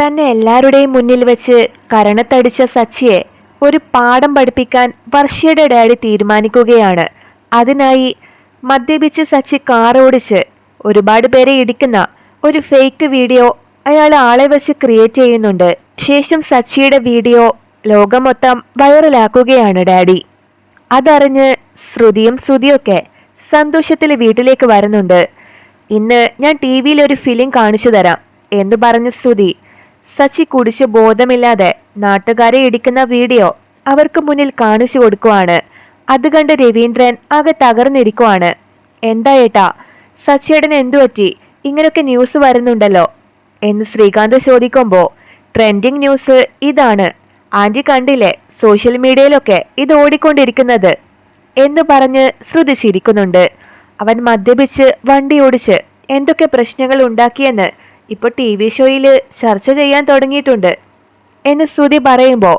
തന്നെ എല്ലാവരുടെയും മുന്നിൽ വെച്ച് കരണത്തടിച്ച സച്ചിയെ ഒരു പാഠം പഠിപ്പിക്കാൻ വർഷയുടെ ഡാഡി തീരുമാനിക്കുകയാണ്. അതിനായി മദ്യപിച്ച് സച്ചി കാർ ഓടിച്ച് ഒരുപാട് പേരെ ഇടിക്കുന്ന ഒരു ഫേക്ക് വീഡിയോ അയാൾ ആളെ വെച്ച് ക്രിയേറ്റ് ചെയ്യുന്നുണ്ട്. ശേഷം സച്ചിയുടെ വീഡിയോ ലോകം മൊത്തം വൈറലാക്കുകയാണ് ഡാഡി. അതറിഞ്ഞ് ശ്രുതിയും ശ്രുതിയൊക്കെ സന്തോഷത്തിൽ വീട്ടിലേക്ക് വരുന്നുണ്ട്. ഇന്ന് ഞാൻ ടി വിയിൽ ഒരു ഫിലിം കാണിച്ചു തരാം എന്ന് പറഞ്ഞ ശ്രുതി സച്ചി കുടിച്ച് ബോധമില്ലാതെ നാട്ടുകാരെ ഇടിക്കുന്ന വീഡിയോ അവർക്ക് മുന്നിൽ കാണിച്ചു കൊടുക്കുവാണ്. അത് കണ്ട് രവീന്ദ്രൻ ആകെ തകർന്നിരിക്കുവാണ്. എന്താ ഏട്ടാ സച്ചിയേട്ടന് എന്തു പറ്റി? ഇങ്ങനെയൊക്കെ ന്യൂസ് വരുന്നുണ്ടല്ലോ. എന്ന് ശ്രീകാന്ത് ചോദിക്കുമ്പോൾ ട്രെൻഡിങ് ന്യൂസ് ഇതാണ്. ആന്റി കണ്ടില്ലേ സോഷ്യൽ മീഡിയയിലൊക്കെ ഇത് ഓടിക്കൊണ്ടിരിക്കുന്നത്? എന്ന് പറഞ്ഞ് ശ്രുതി ചിരിക്കുന്നുണ്ട്. അവൻ മദ്യപിച്ച് വണ്ടി ഓടിച്ച് എന്തൊക്കെ പ്രശ്നങ്ങൾ ഉണ്ടാക്കിയെന്ന് ഇപ്പോൾ ടി വി ഷോയിൽ ചർച്ച ചെയ്യാൻ തുടങ്ങിയിട്ടുണ്ട്. എന്ന് ശ്രുതി പറയുമ്പോൾ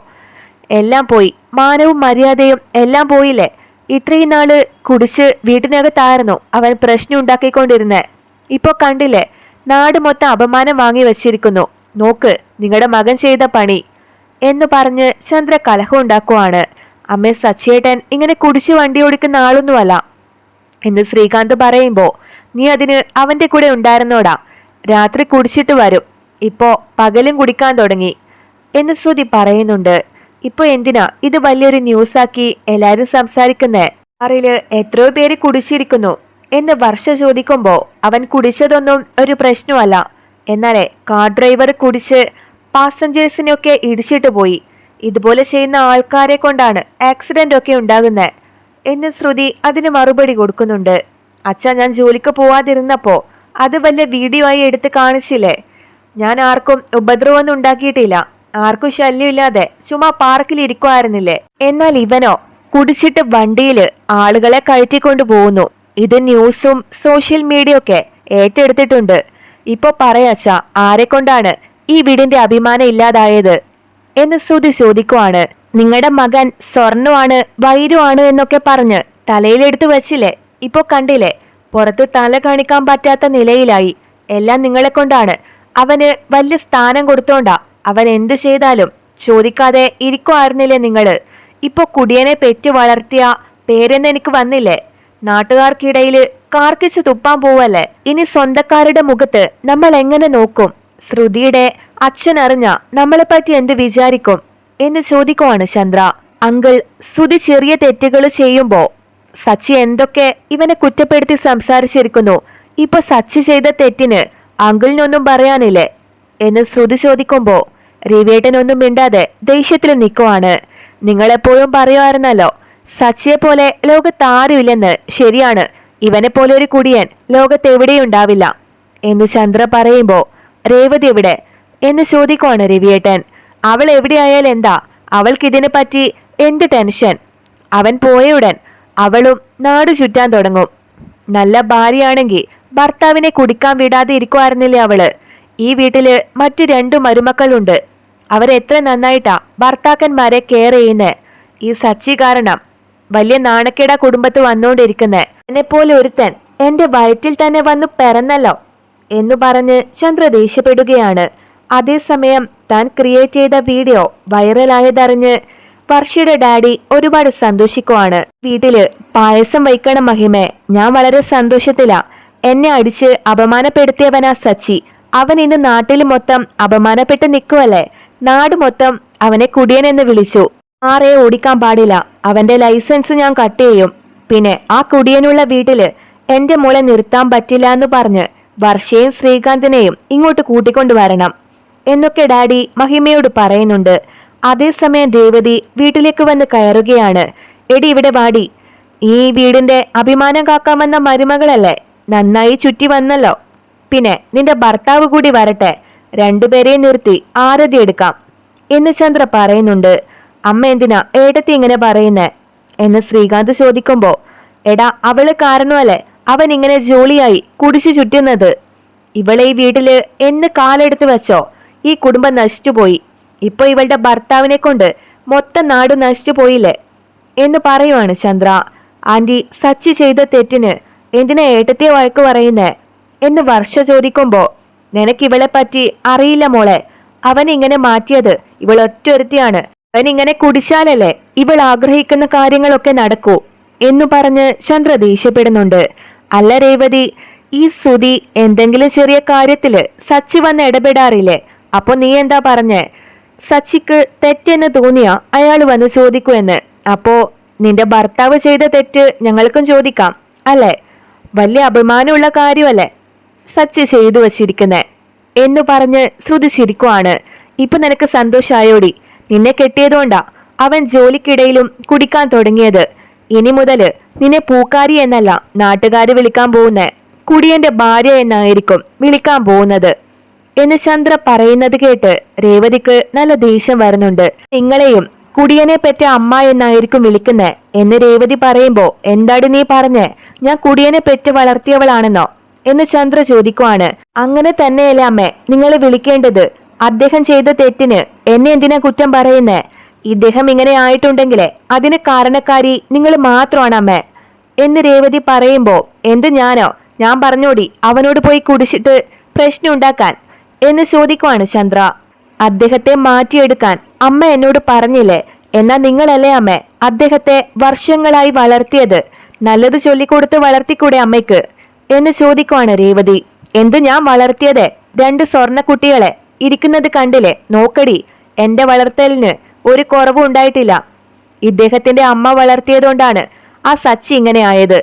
എല്ലാം പോയി. മാനവും മര്യാദയും എല്ലാം പോയില്ലേ? ഇത്രയും നാൾ കുടിച്ച് വീട്ടിനകത്തായിരുന്നു അവൻ പ്രശ്നം ഉണ്ടാക്കിക്കൊണ്ടിരുന്നേ. ഇപ്പോൾ കണ്ടില്ലേ? നാട് മൊത്തം അപമാനം വാങ്ങി വച്ചിരിക്കുന്നു. നോക്ക് നിങ്ങളുടെ മകൻ ചെയ്ത പണി. എന്ന് പറഞ്ഞ് ചന്ദ്ര കലഹം ഉണ്ടാക്കുവാണ്. അമ്മ സച്ചേട്ടൻ ഇങ്ങനെ കുടിച്ച് വണ്ടി ഓടിക്കുന്ന ആളൊന്നുമല്ല. എന്ന് ശ്രീകാന്ത് പറയുമ്പോൾ നീ അതിന് അവന്റെ കൂടെ ഉണ്ടായിരുന്നോടാ. രാത്രി കുടിച്ചിട്ട് വരും. ഇപ്പോ പകലും കുടിക്കാൻ തുടങ്ങി. എന്ന് ശ്രുതി പറയുന്നുണ്ട്. ഇപ്പൊ എന്തിനാ ഇത് വലിയൊരു ന്യൂസാക്കി എല്ലാരും സംസാരിക്കുന്നേ? കാറിൽ എത്രയോ പേര് കുടിച്ചിരിക്കുന്നു. എന്ന് വർഷ ചോദിക്കുമ്പോ അവൻ കുടിച്ചതൊന്നും ഒരു പ്രശ്നമല്ല. എന്നാലേ കാർ ഡ്രൈവർ കുടിച്ച് പാസഞ്ചേഴ്സിനൊക്കെ ഇടിച്ചിട്ട് പോയി. ഇതുപോലെ ചെയ്യുന്ന ആൾക്കാരെ കൊണ്ടാണ് ആക്സിഡന്റ് ഒക്കെ ഉണ്ടാകുന്നത് എന്ന് ശ്രുതി അതിന് മറുപടി കൊടുക്കുന്നുണ്ട്. അച്ഛ ഞാൻ ജോലിക്ക് പോവാതിരുന്നപ്പോ അത് വല്ല വീഡിയോ ആയി എടുത്ത് കാണിച്ചില്ലേ? ഞാൻ ആർക്കും ഉപദ്രവമൊന്നും ഉണ്ടാക്കിയിട്ടില്ല. ആർക്കും ശല്യമില്ലാതെ ചുമ്മാ പാർക്കിൽ ഇരിക്കുമായിരുന്നില്ലേ എന്നാൽ ഇവനോ കുടിച്ചിട്ട് വണ്ടിയിൽ ആളുകളെ കയറ്റിക്കൊണ്ടു പോകുന്നു. ഇത് ന്യൂസും സോഷ്യൽ മീഡിയ ഒക്കെ ഏറ്റെടുത്തിട്ടുണ്ട്. ഇപ്പൊ പറയാച്ച ആരെ കൊണ്ടാണ് ഈ വീടിന്റെ അഭിമാനം ഇല്ലാതായത്? എന്ന് ശ്രുതി ചോദിക്കുവാണ്. നിങ്ങളുടെ മകൻ സ്വർണമാണ് വൈരുവാണ് എന്നൊക്കെ പറഞ്ഞ് തലയിലെടുത്തു വച്ചില്ലേ? ഇപ്പൊ കണ്ടില്ലേ? പുറത്ത് തല കാണിക്കാൻ പറ്റാത്ത നിലയിലായി. എല്ലാം നിങ്ങളെ കൊണ്ടാണ് അവന് വലിയ സ്ഥാനം കൊടുത്തോണ്ടാ. അവൻ എന്ത് ചെയ്താലും ചോദിക്കാതെ ഇരിക്കുമായിരുന്നില്ലേ നിങ്ങൾ? ഇപ്പൊ കുടിയനെ പെറ്റു വളർത്തിയ പേരെന്ന് എനിക്ക് വന്നില്ലേ? നാട്ടുകാർക്കിടയിൽ കാർക്കിച്ച് തുപ്പാൻ പോവല്ലേ? ഇനി സ്വന്തക്കാരുടെ മുഖത്ത് നമ്മൾ എങ്ങനെ നോക്കും? ശ്രുതിയുടെ അച്ഛൻ അറിഞ്ഞ നമ്മളെ പറ്റി എന്ത് വിചാരിക്കും? എന്ന് ചോദിക്കുവാണ് ചന്ദ്ര. അങ്കിൾ ശ്രുതി ചെറിയ തെറ്റുകൾ ചെയ്യുമ്പോ സച്ചി എന്തൊക്കെ ഇവനെ കുറ്റപ്പെടുത്തി സംസാരിച്ചിരിക്കുന്നു? ഇപ്പൊ സച്ചി ചെയ്ത തെറ്റിന് അങ്കിളിനൊന്നും പറയാനില്ലേ? എന്ന് ശ്രുതി ചോദിക്കുമ്പോ രവിയേട്ടനൊന്നും മിണ്ടാതെ ദേഷ്യത്തിൽ നിൽക്കുവാണ് നിങ്ങളെപ്പോഴും പറയുമായിരുന്നല്ലോ സച്ചിയെ പോലെ ലോകത്ത് ആരുമില്ലെന്ന് ശരിയാണ്. ഇവനെ പോലെ ഒരു കുടിയൻ ലോകത്ത് എവിടെയും ഉണ്ടാവില്ല എന്ന് ചന്ദ്ര പറയുമ്പോ രേവതി എവിടെ? എന്ന് ചോദിക്കുവാണ് രവിയേട്ടൻ. അവൾ എവിടെയായാൽ എന്താ? അവൾക്കിതിനെ പറ്റി എന്ത് ടെൻഷൻ? അവൻ പോയയുടൻ അവളും നാട് ചുറ്റാൻ തുടങ്ങും. നല്ല ഭാര്യയാണെങ്കിൽ ഭർത്താവിനെ കുടിക്കാൻ വിടാതെ ഇരിക്കുമായിരുന്നില്ലേ അവൾ? ഈ വീട്ടിൽ മറ്റു രണ്ടു മരുമക്കളുണ്ട്. അവരെത്ര നന്നായിട്ടാ ഭർത്താക്കന്മാരെ കെയർ ചെയ്യുന്നേ. ഈ സച്ചി കാരണം വലിയ നാണക്കേട കുടുംബത്ത് വന്നുകൊണ്ടിരിക്കുന്നേ എന്നെപ്പോലെ ഒരുത്തൻ എന്റെ വയറ്റിൽ തന്നെ വന്നു പിറന്നല്ലോ എന്നു പറഞ്ഞ് ചന്ദ്ര ദേഷ്യപ്പെടുകയാണ്. അതേസമയം താൻ ക്രിയേറ്റ് ചെയ്ത വീഡിയോ വൈറലായതറിഞ്ഞ് വർഷയുടെ ഡാഡി ഒരുപാട് സന്തോഷിക്കുവാണ്. വീട്ടിൽ പായസം വയ്ക്കണം മഹിമേ ഞാൻ വളരെ സന്തോഷത്തിലാ. എന്നെ അടിച്ച് അപമാനപ്പെടുത്തിയവനാ സച്ചി. അവൻ ഇന്ന് നാട്ടിൽ മൊത്തം അപമാനപ്പെട്ട് നിൽക്കുവല്ലേ നാട് മൊത്തം അവനെ കുടിയൻ എന്ന് വിളിച്ചു. ആരെ ഓടിക്കാൻ പാടില്ല. അവന്റെ ലൈസൻസ് ഞാൻ കട്ട് ചെയ്യും. പിന്നെ ആ കുടിയനുള്ള വീട്ടിൽ എന്റെ മോളെ നിർത്താൻ പറ്റില്ല എന്ന് പറഞ്ഞ് വർഷയും ശ്രീകാന്തിനെയും ഇങ്ങോട്ട് കൂട്ടിക്കൊണ്ടുവരണം. എന്നൊക്കെ ഡാഡി മഹിമയോട് പറയുന്നുണ്ട്. അതേസമയം രേവതി വീട്ടിലേക്ക് വന്ന് കയറുകയാണ്. എടി ഇവിടെ വാടി. ഈ വീടിന്റെ അഭിമാനം കാക്കാമെന്ന മരുമകളല്ലേ? നന്നായി ചുറ്റി വന്നല്ലോ. പിന്നെ നിന്റെ ഭർത്താവ് കൂടി വരട്ടെ. രണ്ടുപേരെയും നിർത്തി ആരതി എടുക്കാം. എന്ന് ചന്ദ്ര പറയുന്നുണ്ട്. അമ്മ എന്തിനാ ഏടത്തി ഇങ്ങനെ പറയുന്നേ? എന്ന് ശ്രീകാന്ത് ചോദിക്കുമ്പോ എടാ അവൾ കാരണമല്ലേ? അവൻ ഇങ്ങനെ ജോലിയായി കുടിച്ചു ചുറ്റുന്നത്. ഇവളെ ഈ വീട്ടിൽ എന്ന് കാലെടുത്ത് വെച്ചോ? ഈ കുടുംബം നശിച്ചുപോയി. ഇപ്പൊ ഇവളുടെ ഭർത്താവിനെ കൊണ്ട് മൊത്തം നാട് നശിച്ചു പോയില്ലേ? എന്ന് പറയുവാണ് ചന്ദ്ര. ആന്റി സച്ചി ചെയ്ത തെറ്റിന് എന്തിനാ ഏട്ടത്തെ വഴക്ക് പറയുന്നേ? എന്ന് വർഷ ചോദിക്കുമ്പോൾ നിനക്ക് ഇവളെ പറ്റി അറിയില്ല മോളെ. അവൻ ഇങ്ങനെ മാറ്റിയത് ഇവൾ ഒറ്റൊരുത്തിയാണ്. അവൻ ഇങ്ങനെ കുടിച്ചാലല്ലേ ഇവൾ ആഗ്രഹിക്കുന്ന കാര്യങ്ങളൊക്കെ നടക്കൂ എന്നു പറഞ്ഞ് ചന്ദ്ര ദേഷ്യപ്പെടുന്നുണ്ട്. അല്ല രേവതി ഈ സുതി എന്തെങ്കിലും ചെറിയ കാര്യത്തിൽ സച്ചി വന്ന് ഇടപെടാറില്ലേ? അപ്പൊ നീ എന്താ പറഞ്ഞേ? സച്ചിക്ക് തെറ്റെന്ന് തോന്നിയ അയാൾ വന്ന് ചോദിക്കൂ എന്ന് അപ്പോ നിന്റെ ഭർത്താവ് ചെയ്ത തെറ്റ് ഞങ്ങൾക്കും ചോദിക്കാം അല്ലേ? വലിയ അഭിമാനമുള്ള കാര്യമല്ലേ? സച്ചി ചെയ്തു വച്ചിരിക്കുന്നേ. എന്ന് പറഞ്ഞ് ശ്രുതി ചിരിക്കുവാണ്. ഇപ്പൊ നിനക്ക് സന്തോഷായോടി. നിന്നെ കെട്ടിയതുകൊണ്ടാ അവൻ ജോലിക്കിടയിലും കുടിക്കാൻ തുടങ്ങിയത്. ഇനി മുതൽ നിന്നെ പൂക്കാരി എന്നല്ല നാട്ടുകാർ വിളിക്കാൻ പോകുന്നേ. കുടിയന്റെ ഭാര്യ എന്നായിരിക്കും വിളിക്കാൻ പോകുന്നത്. എന്ന് ചന്ദ്ര പറയുന്നത് കേട്ട് രേവതിക്ക് നല്ല ദേഷ്യം വരുന്നുണ്ട്. നിങ്ങളെയും കുടിയനെ പറ്റ അമ്മ എന്നായിരിക്കും വിളിക്കുന്നത് എന്ന് രേവതി പറയുമ്പോ എന്താടി നീ പറഞ്ഞേ? ഞാൻ കുടിയനെ പെറ്റ് വളർത്തിയവളാണെന്നോ? എന്ന് ചന്ദ്ര ചോദിക്കുവാണ്. അങ്ങനെ തന്നെയല്ലേ അമ്മേ നിങ്ങളെ വിളിക്കേണ്ടത്? അദ്ദേഹം ചെയ്ത തെറ്റിന് എന്നെ എന്തിനാ കുറ്റം പറയുന്നേ? ഇദ്ദേഹം ഇങ്ങനെ ആയിട്ടുണ്ടെങ്കിലേ അതിന് കാരണക്കാരി നിങ്ങൾ മാത്രമാണ് അമ്മേ. എന്ന് രേവതി പറയുമ്പോ എന്ത് ഞാനോ? ഞാൻ പറഞ്ഞോടി അവനോട് പോയി കുടിച്ചിട്ട് പ്രശ്നം ഉണ്ടാക്കാൻ. എന്ന് ചോദിക്കുവാണ് ചന്ദ്ര. അദ്ദേഹത്തെ മാറ്റിയെടുക്കാൻ അമ്മ എന്നോട് പറഞ്ഞില്ലേ? എന്നാ നിങ്ങളല്ലേ അമ്മ? അദ്ദേഹത്തെ വർഷങ്ങളായി വളർത്തിയത്. നല്ലത് ചൊല്ലിക്കൊടുത്ത് വളർത്തിക്കൂടെ അമ്മയ്ക്ക്? എന്ന് ചോദിക്കുവാണ് രേവതി. എന്ത് ഞാൻ വളർത്തിയത്? രണ്ട് സ്വർണക്കുട്ടികളെ. ഇരിക്കുന്നത് കണ്ടില്ലേ? നോക്കടി. എന്റെ വളർത്തലിന് ഒരു കുറവും ഉണ്ടായിട്ടില്ല. ഇദ്ദേഹത്തിന്റെ അമ്മ വളർത്തിയതുകൊണ്ടാണ് ആ സച്ചി ഇങ്ങനെ ആയത്.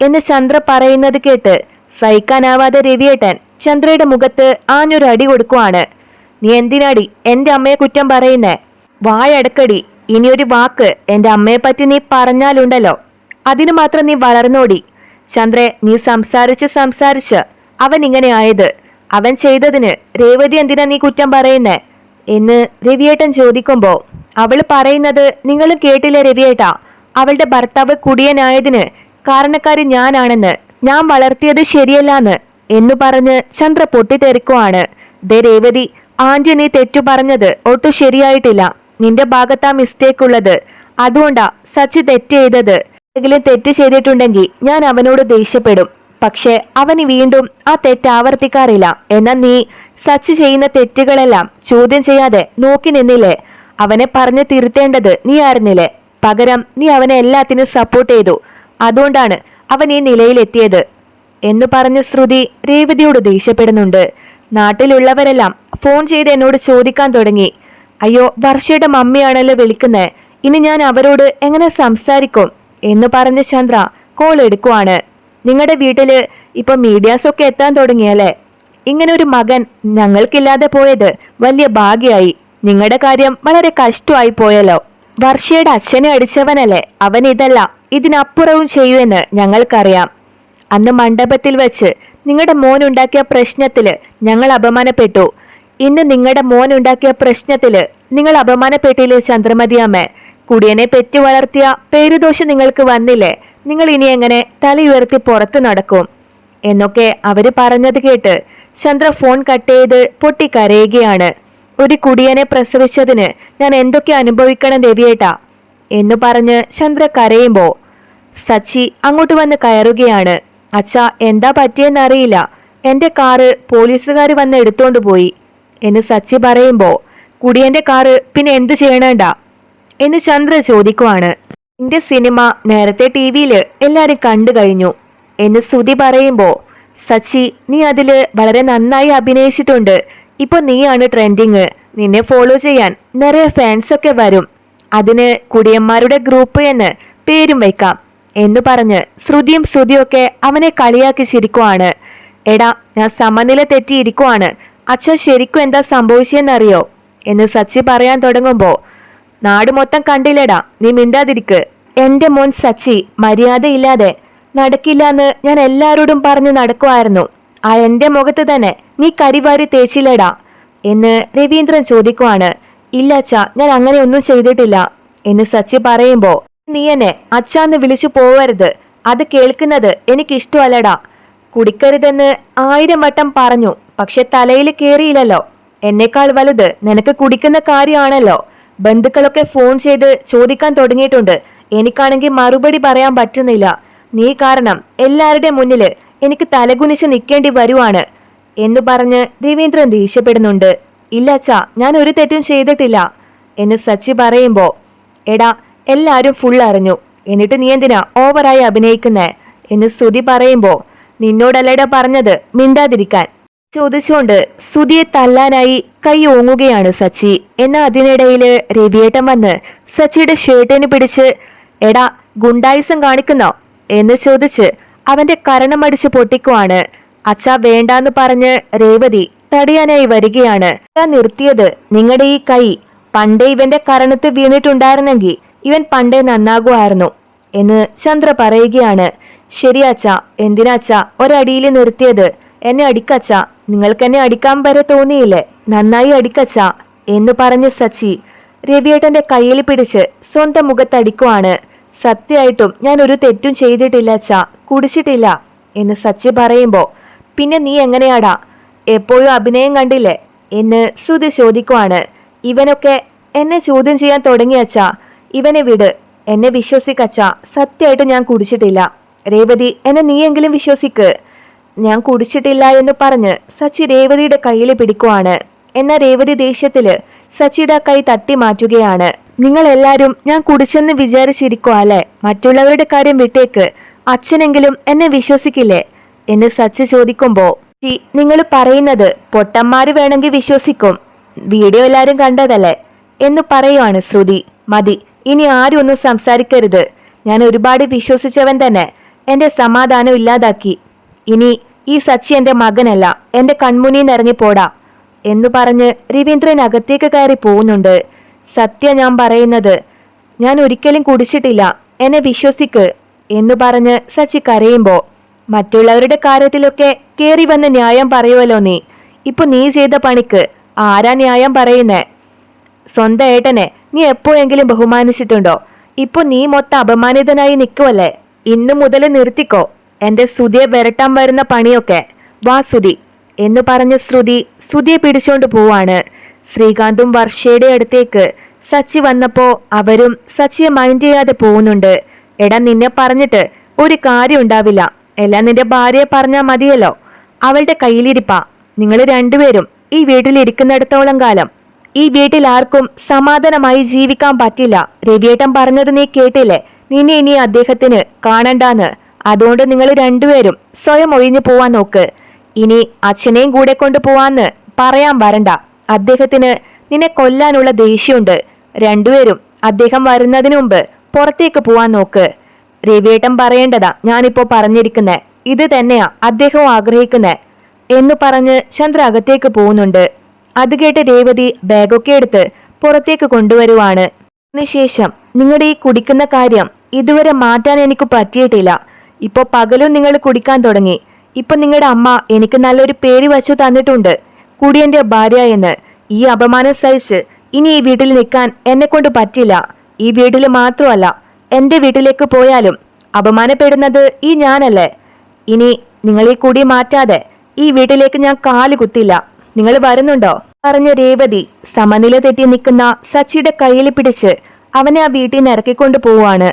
എന്ന് ചന്ദ്ര പറയുന്നത് കേട്ട് സഹിക്കാനാവാതെ രവിയേട്ടൻ ചന്ദ്രയുടെ മുഖത്ത് ആഞ്ഞൊരു അടി കൊടുക്കുവാണ്. നീ എന്തിനാടി എന്റെ അമ്മയെ കുറ്റം പറയുന്നേ? വായടക്കടി ഇനിയൊരു വാക്ക് എന്റെ അമ്മയെ പറ്റി നീ പറഞ്ഞാലുണ്ടല്ലോ. അതിനു മാത്രം നീ വളർന്നോടി. ചന്ദ്രെ നീ സംസാരിച്ച് സംസാരിച്ച്. അവൻ ഇങ്ങനെ ആയത്. അവൻ ചെയ്തതിന് രേവതി എന്തിനാ നീ കുറ്റം പറയുന്നേ? എന്ന് രവിയേട്ടൻ ചോദിക്കുമ്പോൾ അവൾ പറയുന്നത് നിങ്ങൾ കേട്ടില്ല രവിയേട്ടാ? അവളുടെ ഭർത്താവ് കുടിയനായതിന് കാരണക്കാരി ഞാനാണെന്ന്. ഞാൻ വളർത്തിയത് ശരിയല്ലാന്ന്. എന്നു പറഞ്ഞ് ചന്ദ്ര പൊട്ടിത്തെറിക്കുവാണ്. ദേ രേവതി ആന്റി നീ തെറ്റു പറഞ്ഞത് ഒട്ടും ശരിയായിട്ടില്ല. നിന്റെ ഭാഗത്താ മിസ്റ്റേക്ക് ഉള്ളത് അതുകൊണ്ടാ സച്ചി തെറ്റ് ചെയ്തത്. എന്തെങ്കിലും തെറ്റ് ചെയ്തിട്ടുണ്ടെങ്കിൽ ഞാൻ അവനോട് ദേഷ്യപ്പെടും. പക്ഷെ അവന് വീണ്ടും ആ തെറ്റ് ആവർത്തിക്കാറില്ല. എന്നാൽ നീ സച്ച് ചെയ്യുന്ന തെറ്റുകളെല്ലാം ചോദ്യം ചെയ്യാതെ നോക്കി നിന്നില്ലേ? അവനെ പറഞ്ഞു തിരുത്തേണ്ടത് നീ ആയിരുന്നില്ലേ? പകരം നീ അവനെ എല്ലാത്തിനും സപ്പോർട്ട് ചെയ്തു. അതുകൊണ്ടാണ് അവൻ ഈ നിലയിലെത്തിയത്. എന്ന് പറഞ്ഞ ശ്രുതി രേവതിയോട് ദേഷ്യപ്പെടുന്നുണ്ട്. നാട്ടിലുള്ളവരെല്ലാം ഫോൺ ചെയ്ത് എന്നോട് ചോദിക്കാൻ തുടങ്ങി. അയ്യോ വർഷയുടെ മമ്മിയാണല്ലോ വിളിക്കുന്നത് ഇനി ഞാൻ അവരോട് എങ്ങനെ സംസാരിക്കും എന്ന് പറഞ്ഞ ചന്ദ്ര കോൾ എടുക്കുവാണ്. നിങ്ങളുടെ വീട്ടിൽ ഇപ്പൊ മീഡിയാസൊക്കെ എത്താൻ തുടങ്ങിയല്ലേ? ഇങ്ങനെ ഒരു മകൻ ഞങ്ങൾക്കില്ലാതെ പോയത് വലിയ ഭാഗ്യായി. നിങ്ങളുടെ കാര്യം വളരെ കഷ്ടമായി പോയല്ലോ. വർഷയുടെ അച്ഛനെ അടിച്ചവനല്ലേ അവൻ ഇതല്ല ഇതിനപ്പുറവും ചെയ്യുമെന്ന് ഞങ്ങൾക്കറിയാം. അന്ന് മണ്ഡപത്തിൽ വെച്ച് നിങ്ങളുടെ മോൻ ഉണ്ടാക്കിയ പ്രശ്നത്തിൽ ഞങ്ങൾ അപമാനപ്പെട്ടു. ഇന്ന് നിങ്ങളുടെ മോൻ ഉണ്ടാക്കിയ പ്രശ്നത്തിൽ നിങ്ങൾ അപമാനപ്പെട്ടില്ലേ ചന്ദ്രമതിയമ്മ കുടിയനെ പെറ്റു വളർത്തിയ പേരുദോഷം നിങ്ങൾക്ക് വന്നില്ലേ? നിങ്ങൾ ഇനി എങ്ങനെ തലയുയർത്തി പുറത്തു നടക്കും? എന്നൊക്കെ അവർ പറഞ്ഞത് കേട്ട് ചന്ദ്ര ഫോൺ കട്ട് ചെയ്ത് പൊട്ടിക്കരയുകയാണ്. ഒരു കുടിയനെ പ്രസവിച്ചതിന് ഞാൻ എന്തൊക്കെ അനുഭവിക്കണം രവിയേട്ടാ എന്നു പറഞ്ഞ് ചന്ദ്ര കരയുമ്പോ സച്ചി അങ്ങോട്ട് വന്ന് കയറുകയാണ്. അച്ഛാ എന്താ പറ്റിയെന്നറിയില്ല എന്റെ കാറ് പോലീസുകാർ വന്ന് എടുത്തോണ്ട് പോയി. എന്ന് സച്ചി പറയുമ്പോ കുടിയന്റെ കാറ് പിന്നെ എന്ത് ചെയ്യണേണ്ട? എന്ന് ചന്ദ്ര ചോദിക്കുവാണ്. എന്റെ സിനിമ നേരത്തെ ടി വിയിൽ എല്ലാരും കണ്ടു കഴിഞ്ഞു. എന്ന് സ്തുതി പറയുമ്പോ സച്ചി നീ അതിൽ വളരെ നന്നായി അഭിനയിച്ചിട്ടുണ്ട്. ഇപ്പൊ നീയാണ് ട്രെൻഡിങ്. നിന്നെ ഫോളോ ചെയ്യാൻ നിറയെ ഫാൻസ് ഒക്കെ വരും. അതിന് കുടിയന്മാരുടെ ഗ്രൂപ്പ് എന്ന് പേരും വയ്ക്കാം എന്ന് പറഞ്ഞ് ശ്രുതിയും ശ്രുതിയൊക്കെ അവനെ കളിയാക്കി ചിരിക്കുവാണ്. എടാ ഞാൻ സമനില തെറ്റിയിരിക്കുവാണ്. അച്ഛൻ ശരിക്കും എന്താ സംഭവിച്ചെന്നറിയോ? എന്ന് സച്ചി പറയാൻ തുടങ്ങുമ്പോ നാട് മൊത്തം കണ്ടില്ലടാ നീ മിണ്ടാതിരിക്ക്. എന്റെ മോൻ സച്ചി മര്യാദയില്ലാതെ നടക്കില്ലാന്ന് ഞാൻ എല്ലാരോടും പറഞ്ഞു നടക്കുമായിരുന്നു ആ എന്റെ മുഖത്ത് തന്നെ നീ കരിവാരി തേച്ചില്ലടാ എന്ന് രവീന്ദ്രൻ ചോദിക്കുവാണ്. ഇല്ല അച്ഛ ഞാൻ അങ്ങനെ ഒന്നും ചെയ്തിട്ടില്ല എന്ന് സച്ചി പറയുമ്പോ നീ എന്നെ അച്ഛാന്ന് വിളിച്ചു പോവരുത്. അത് കേൾക്കുന്നത് എനിക്കിഷ്ടമല്ലടാ. കുടിക്കരുതെന്ന് ആയിരം വട്ടം പറഞ്ഞു. പക്ഷെ തലയിൽ കേറിയില്ലല്ലോ. എന്നേക്കാൾ വലുത് നിനക്ക് കുടിക്കുന്ന കാര്യമാണല്ലോ. ബന്ധുക്കളൊക്കെ ഫോൺ ചെയ്ത് ചോദിക്കാൻ തുടങ്ങിയിട്ടുണ്ട്. എനിക്കാണെങ്കിൽ മറുപടി പറയാൻ പറ്റുന്നില്ല. നീ കാരണം എല്ലാവരുടെ മുന്നിൽ എനിക്ക് തലകുനിച്ച് നിൽക്കേണ്ടി വരുവാണ്. എന്ന് പറഞ്ഞ് രവീന്ദ്രൻ ദേഷ്യപ്പെടുന്നുണ്ട്. ഇല്ല അച്ഛാ ഞാൻ ഒരു തെറ്റും ചെയ്തിട്ടില്ല. എന്ന് സച്ചി പറയുമ്പോ എടാ എല്ലാരും ഫുൾ അറിഞ്ഞു. എന്നിട്ട് നീ എന്തിനാ ഓവറായി അഭിനയിക്കുന്നേ? എന്ന് സ്തുതി പറയുമ്പോ നിന്നോടല്ലേടാ പറഞ്ഞത് മിണ്ടാതിരിക്കാൻ. ചോദിച്ചുകൊണ്ട് സുധിയെ തല്ലാനായി കൈ ഓങ്ങുകയാണ് സച്ചി. എന്നാൽ അതിനിടയിൽ രവിയേട്ടൻ വന്ന് സച്ചിയുടെ ഷർട്ടിന് പിടിച്ച് എടാ ഗുണ്ടായിസം കാണിക്കുന്നോ? എന്ന് ചോദിച്ച് അവന്റെ കരണമടിച്ച് പൊട്ടിക്കുവാണ്. അച്ഛാ വേണ്ടാന്ന് പറഞ്ഞ് രേവതി തടയാനായി വരികയാണ്. നിർത്തിയത് നിങ്ങളുടെ ഈ കൈ. പണ്ടേ ഇവന്റെ കരണത്ത് വീണിട്ടുണ്ടായിരുന്നെങ്കിൽ ഇവൻ പണ്ടേ നന്നാകുമായിരുന്നു എന്ന് ചന്ദ്ര പറയുകയാണ്. ശരിയാച്ച എന്തിനാച്ച ഒരടിയിൽ നിർത്തിയത്? എന്നെ അടിക്കച്ച നിങ്ങൾക്ക് എന്നെ അടിക്കാൻ വരെ തോന്നിയില്ലേ? നന്നായി അടിക്കച്ച എന്ന് പറഞ്ഞ് സച്ചി രവിയേട്ടന്റെ കയ്യിൽ പിടിച്ച് സ്വന്തം മുഖത്തടിക്കുവാണ്. സത്യമായിട്ടും ഞാൻ ഒരു തെറ്റും ചെയ്തിട്ടില്ല അച്ഛ. കുടിച്ചിട്ടില്ല എന്ന് സച്ചി പറയുമ്പോൾ പിന്നെ നീ എങ്ങനെയാടാ? എപ്പോഴും അഭിനയം കണ്ടില്ലേ? എന്ന് സുധി ചോദിക്കുവാണ്. ഇവനൊക്കെ എന്നെ ചോദ്യം ചെയ്യാൻ തുടങ്ങിയച്ചാ ഇവനെ വിട്. എന്നെ വിശ്വസിക്കച്ച സത്യമായിട്ട് ഞാൻ കുടിച്ചിട്ടില്ല. രേവതി എന്നെ നീയെങ്കിലും വിശ്വസിക്ക്. ഞാൻ കുടിച്ചിട്ടില്ല എന്ന് പറഞ്ഞ് സച്ചി രേവതിയുടെ കയ്യിൽ പിടിക്കുവാണ്. എന്നാൽ രേവതി ദേഷ്യത്തിൽ സച്ചിയുടെ കൈ തട്ടി മാറ്റുകയാണ്. നിങ്ങൾ എല്ലാരും ഞാൻ കുടിച്ചെന്ന് വിചാരിച്ചിരിക്കുക അല്ലേ? മറ്റുള്ളവരുടെ കാര്യം വിട്ടേക്ക്. അച്ഛനെങ്കിലും എന്നെ വിശ്വസിക്കില്ലേ? എന്ന് സച്ചി ചോദിക്കുമ്പോ നിങ്ങൾ പറയുന്നത് പൊട്ടന്മാര് വേണമെങ്കിൽ വിശ്വസിക്കും. വീഡിയോ എല്ലാരും കണ്ടതല്ലേ? എന്ന് പറയുവാണ് ശ്രുതി. മതി ഇനി ആരും ഒന്നും സംസാരിക്കരുത്. ഞാൻ ഒരുപാട് വിശ്വസിച്ചവൻ തന്നെ. എന്റെ സമാധാനം ഇല്ലാതാക്കി. ഇനി ഈ സച്ചി എന്റെ മകനല്ല. എന്റെ കൺമുനി ഇറങ്ങി പോടാ. എന്ന് പറഞ്ഞ് രവീന്ദ്രൻ അകത്തേക്ക് കയറി പോകുന്നുണ്ട്. സത്യ ഞാൻ പറയുന്നത് ഞാൻ ഒരിക്കലും കുടിച്ചിട്ടില്ല. എന്നെ വിശ്വസിക്ക് എന്ന് പറഞ്ഞ് സച്ചി കരയുമ്പോ മറ്റുള്ളവരുടെ കാര്യത്തിലൊക്കെ കയറി വന്ന് ന്യായം പറയുമല്ലോ നീ. ഇപ്പൊ നീ ചെയ്ത പണിക്ക് ആരാ ന്യായം പറയുന്നേ? സ്വന്തം ഏട്ടനെ നീ എപ്പോഴെങ്കിലും ബഹുമാനിച്ചിട്ടുണ്ടോ? ഇപ്പൊ നീ മൊത്തം അപമാനിതനായി നിൽക്കുവല്ലേ? ഇന്നു മുതൽ നിർത്തിക്കോ. എന്റെ ശ്രുതിയെ വരട്ടാൻ വരുന്ന പണിയൊക്കെ. വാ ശ്രുതി. എന്ന് പറഞ്ഞ ശ്രുതി ശ്രുതിയെ പിടിച്ചോണ്ട് പോവാണ്. ശ്രീകാന്തും വർഷയുടെ അടുത്തേക്ക് സച്ചി വന്നപ്പോ അവരും സച്ചിയെ മൈൻഡ് ചെയ്യാതെ പോകുന്നുണ്ട്. എടാ നിന്നെ പറഞ്ഞിട്ട് ഒരു കാര്യം ഉണ്ടാവില്ല. എല്ലാം നിന്റെ ഭാര്യയെ പറഞ്ഞാ മതിയല്ലോ. അവളുടെ കയ്യിലിരിപ്പാ. നിങ്ങൾ രണ്ടുപേരും ഈ വീട്ടിലിരിക്കുന്നിടത്തോളം കാലം ഈ വീട്ടിൽ ആർക്കും സമാധാനമായി ജീവിക്കാൻ പറ്റില്ല. രവിയേട്ടൻ പറഞ്ഞത് നീ കേട്ടില്ലേ? നിന്നെ ഇനി അദ്ദേഹത്തിന് കാണണ്ടാന്ന്. അതുകൊണ്ട് നിങ്ങൾ രണ്ടുപേരും സ്വയം ഒഴിഞ്ഞു പോവാൻ നോക്ക്. ഇനി അച്ഛനെയും കൂടെ കൊണ്ട് പോവാന്ന് പറയാൻ വരണ്ട. അദ്ദേഹത്തിന് നിന്നെ കൊല്ലാനുള്ള ദേഷ്യമുണ്ട്. രണ്ടുപേരും അദ്ദേഹം വരുന്നതിന് മുമ്പ് പുറത്തേക്ക് പോവാൻ നോക്ക്. രവിയേട്ടൻ പറയേണ്ടതാ ഞാനിപ്പോ പറഞ്ഞിരിക്കുന്നെ. ഇത് തന്നെയാ അദ്ദേഹവും ആഗ്രഹിക്കുന്നെ. എന്ന് പറഞ്ഞ് ചന്ദ്ര അകത്തേക്ക് പോകുന്നുണ്ട്. അത് കേട്ട് രേവതി ബാഗൊക്കെ എടുത്ത് പുറത്തേക്ക് കൊണ്ടുവരുവാണ്. അതിനുശേഷം നിങ്ങളുടെ ഈ കുടിക്കുന്ന കാര്യം ഇതുവരെ മാറ്റാൻ എനിക്ക് പറ്റിയിട്ടില്ല. ഇപ്പോൾ പകലും നിങ്ങൾ കുടിക്കാൻ തുടങ്ങി. ഇപ്പൊ നിങ്ങളുടെ അമ്മ എനിക്ക് നല്ലൊരു പേര് വച്ചു തന്നിട്ടുണ്ട്. കുടിയന്റെ ഭാര്യ എന്ന്. ഈ അപമാനം സഹിച്ച് ഇനി ഈ വീട്ടിൽ നിൽക്കാൻ എന്നെ കൊണ്ട് പറ്റില്ല. ഈ വീട്ടിൽ മാത്രമല്ല എന്റെ വീട്ടിലേക്ക് പോയാലും അപമാനപ്പെടുന്നത് ഈ ഞാനല്ലേ? ഇനി നിങ്ങൾ ഈ കുടി മാറ്റാതെ ഈ വീട്ടിലേക്ക് ഞാൻ കാൽ കുത്തില്ല. നിങ്ങൾ വരുന്നുണ്ടോ? പറഞ്ഞ രേവതി സമനില തെറ്റി നിൽക്കുന്ന സച്ചിയുടെ കയ്യിൽ പിടിച്ച് അവനെ ആ വീട്ടിൽ നിന്ന് ഇറക്കിക്കൊണ്ടു പോവാണ്